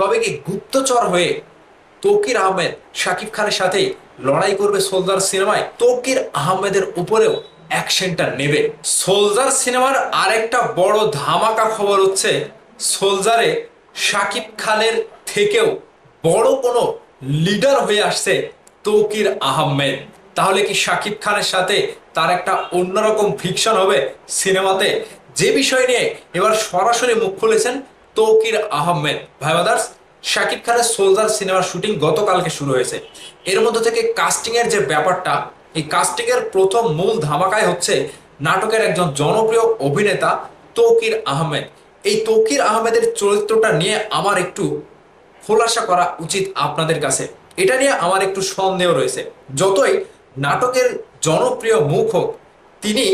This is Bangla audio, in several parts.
তবে কি গুপ্তচর হয়ে তৌকির আহমেদ শাকিব খানের সাথে লড়াই করবে সোলজার সিনেমায়? তৌকির আহমেদের উপরেও অ্যাকশনটা নেবে। সোলজার সিনেমার আরেকটা বড় ধামাকা খবর হচ্ছে, সোলজারে শাকিব খানের থেকেও বড় কোনো লিডার হয়ে আসছে তৌকির আহমেদ। তাহলে কি শাকিব খানের সাথে তার একটা অন্যরকম ফিকশন হবে সিনেমাতে? যে বিষয় নিয়ে এবার সরাসরি মুখ খুলেছেন তৌকির আহমেদ। ভাই বাদার্স শাকিব খানের সোলজার সিনেমার শুটিং গতকালকে শুরু হয়েছে। এর মধ্যে থেকে কাস্টিং এর যে ব্যাপারটা, এই কাস্টিং এর প্রথম মূল ধামাকায় হচ্ছে নাটকের একজন জনপ্রিয় অভিনেতা তৌকির আহমেদ। এই তৌকির আহমেদের চরিত্রটা নিয়ে আমার একটু খোলাসা করা উচিত আপনাদের কাছে। এটা নিয়ে আমার একটু সন্দেহ রয়েছে। যতই নাটকের জনপ্রিয় মুখ হোক, তিনি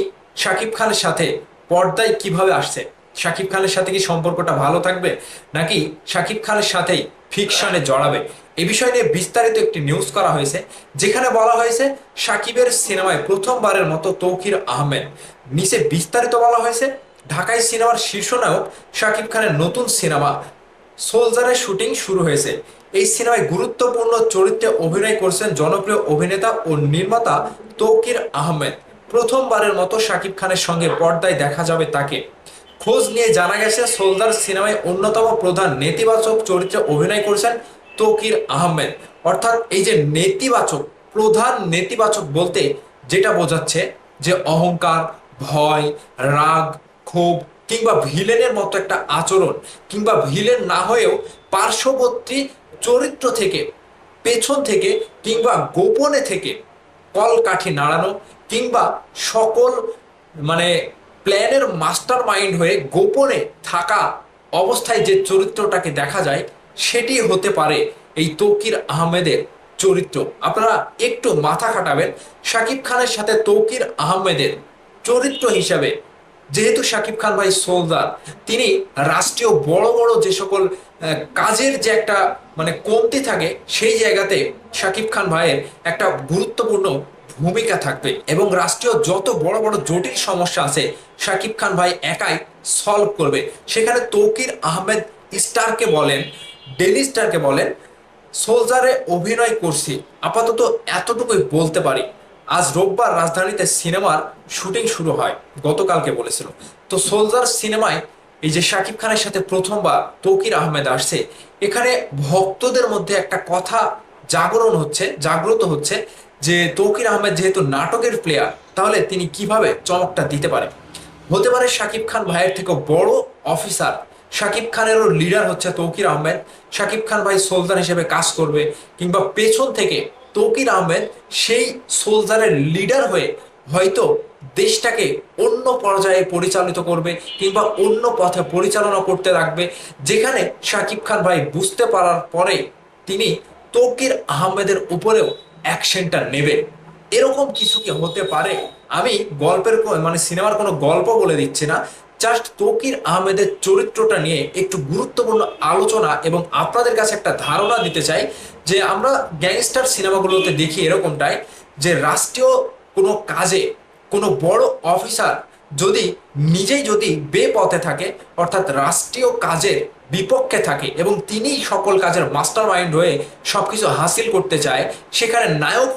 শাকিব খানের সাথে পর্দায় কীভাবে আসছে শাকিব খানের সাথে কি সম্পর্কটা ভালো থাকবে? নাকি শাকিব খানের সাথেই ফিকশনে জড়াবে? এ বিষয় নিয়ে বিস্তারিত একটি নিউজ করা হয়েছে, যেখানে বলা হয়েছে শাকিবের সিনেমায় প্রথমবারের মতো তৌকির আহমেদ। নিচে বিস্তারিত বলা হয়েছে, ঢাকায় সিনেমার শীর্ষ নায়ক শাকিব খানের নতুন সিনেমা, সোলজারের শুটিং শুরু হয়েছে। এই সিনেমায় গুরুত্বপূর্ণ চরিত্রে অভিনয় করছেন জনপ্রিয় অভিনেতা ও নির্মাতা তৌকির আহমেদ। প্রথমবারের মতো শাকিব খানের সঙ্গে পর্দায় দেখা যাবে তাকে। খোঁজ নিয়ে জানা গেছে সোলজার সিনেমায় অন্যতম প্রধান নেতিবাচক চরিত্রে অভিনয় করেছেন তকির আহমেদ। অর্থাৎ এই যে নেতিবাচক, প্রধান নেতিবাচক বলতে যেটা বোঝাচ্ছে যে অহংকার, ভয়, রাগ, ক্ষোভ কিংবা ভিলেনের মতো একটা আচরণ কিংবা ভিলেন না হয়েও পার্শ্ববর্তী চরিত্র থেকে, পেছন থেকে কিংবা গোপনে থেকে কলকাঠি নাড়ানো কিংবা সকল মানে প্ল্যানের মাস্টার মাইন্ড হয়ে গোপনে থাকা অবস্থায় যে চরিত্রটাকে দেখা যায়, সেটি হতে পারে এই তৌকির আহমেদের চরিত্র। আপনারা একটু মাথা খাটাবেন। শাকিব খানের সাথে তৌকির আহমেদের চরিত্র হিসাবে, যেহেতু শাকিব খান ভাই সোলদার তিনি রাষ্ট্রীয় বড় বড় যে সকল কাজের যে একটা মানে কমতি থাকে, সেই জায়গাতে শাকিব খান ভাইয়ের একটা গুরুত্বপূর্ণ ভূমিকা থাকবে এবং রাষ্ট্রীয় যত বড় বড় জটিল সমস্যা আছে, শাকিব খান ভাই একাই সলভ করবে। সেখানে তৌকির আহমেদ স্টারকে বলেন, ডেলি স্টারকে বলেন, সোলজারে অভিনয় করছি, আপাতত এতটুকুই বলতে পারি। আজ রোববার রাজধানীতে সিনেমার শুটিং শুরু হয়, গতকালকে বলেছিল। তো সোলজার সিনেমায় এই যে শাকিব খানের সাথে প্রথমবার তৌকির আহমেদ আসছে, এখানে ভক্তদের মধ্যে একটা কথা জাগরণ হচ্ছে, জাগ্রত হচ্ছে যে তৌকির আহমেদ যেহেতু নাটকের প্লেয়ার তাহলে তিনি কীভাবে চমকটা দিতে পারে হতে পারে শাকিব খান ভাইয়ের থেকে বড় অফিসার শাকিব খানেরও লিডার হচ্ছে তৌকির আহমেদ। শাকিব খান ভাই সোলজার হিসেবে কাজ করবে, কিংবা পেছন থেকে তৌকির আহমেদ সেই সোলজারের লিডার হয়ে হয়তো দেশটাকে অন্য পর্যায়ে পরিচালিত করবে, কিংবা অন্য পথে পরিচালনা করতে রাখবে, যেখানে শাকিব খান ভাই বুঝতে পারার পরে তিনি তৌকির আহমেদের উপরেও অ্যাকশনটা নেবে। এরকম কিছু কি হতে পারে? আমি গল্পের মানে সিনেমার কোনো গল্প বলে দিচ্ছি না। জাস্ট তকির আহমেদের চরিত্রটা নিয়ে একটু গুরুত্বপূর্ণ আলোচনা এবং আপনাদের কাছে একটা ধারণা দিতে চাই যে আমরা গ্যাংস্টার সিনেমাগুলোতে দেখি এরকমটাই যে রাষ্ট্রীয় কোনো কাজে কোনো বড় অফিসার যদি নিজেই যদি বেপথে থাকে, অর্থাৎ রাষ্ট্রীয় কাজের বিপক্ষে থাকে এবং তিনি সকল কাজের মাস্টার মাইন্ড হয়ে সব কিছু হাসিল করতে চায়। সেখানে নায়ক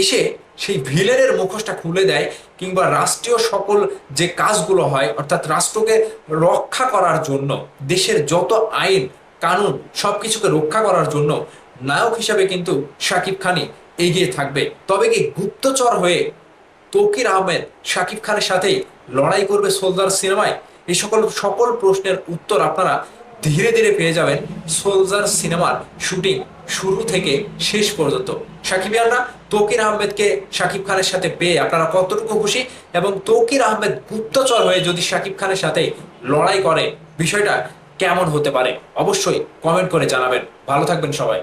এসে সেই ভিলেনের মুখোশটা খুলে দেয় কিংবা রাষ্ট্রীয় সকল যে কাজগুলো হয়, অর্থাৎ রাষ্ট্রকে রক্ষা করার জন্য, দেশের যত আইন, কানুন সব কিছুকে রক্ষা করার জন্য নায়ক হিসাবে কিন্তু শাকিব খানই এগিয়ে থাকবে। তবে কি গুপ্তচর হয়ে তকির আহমেদ শাকিব খানের সাথেই লড়াই করবে সোলদার সিনেমায়? এই সকল সকল প্রশ্নের উত্তর আপনারা ধীরে ধীরে পেয়ে যাবেন সোলজার সিনেমার শুটিং শুরু থেকে শেষ পর্যন্ত। সাকিব সাকিবিয়ানরা তৌকির আহমেদকে সাকিব খানের সাথে পেয়ে আপনারা কতটুকু খুশি? এবং তৌকির আহমেদ গুপ্তচর হয়ে যদি সাকিব খানের সাথে লড়াই করে, বিষয়টা কেমন হতে পারে? অবশ্যই কমেন্ট করে জানাবেন। ভালো থাকবেন সবাই।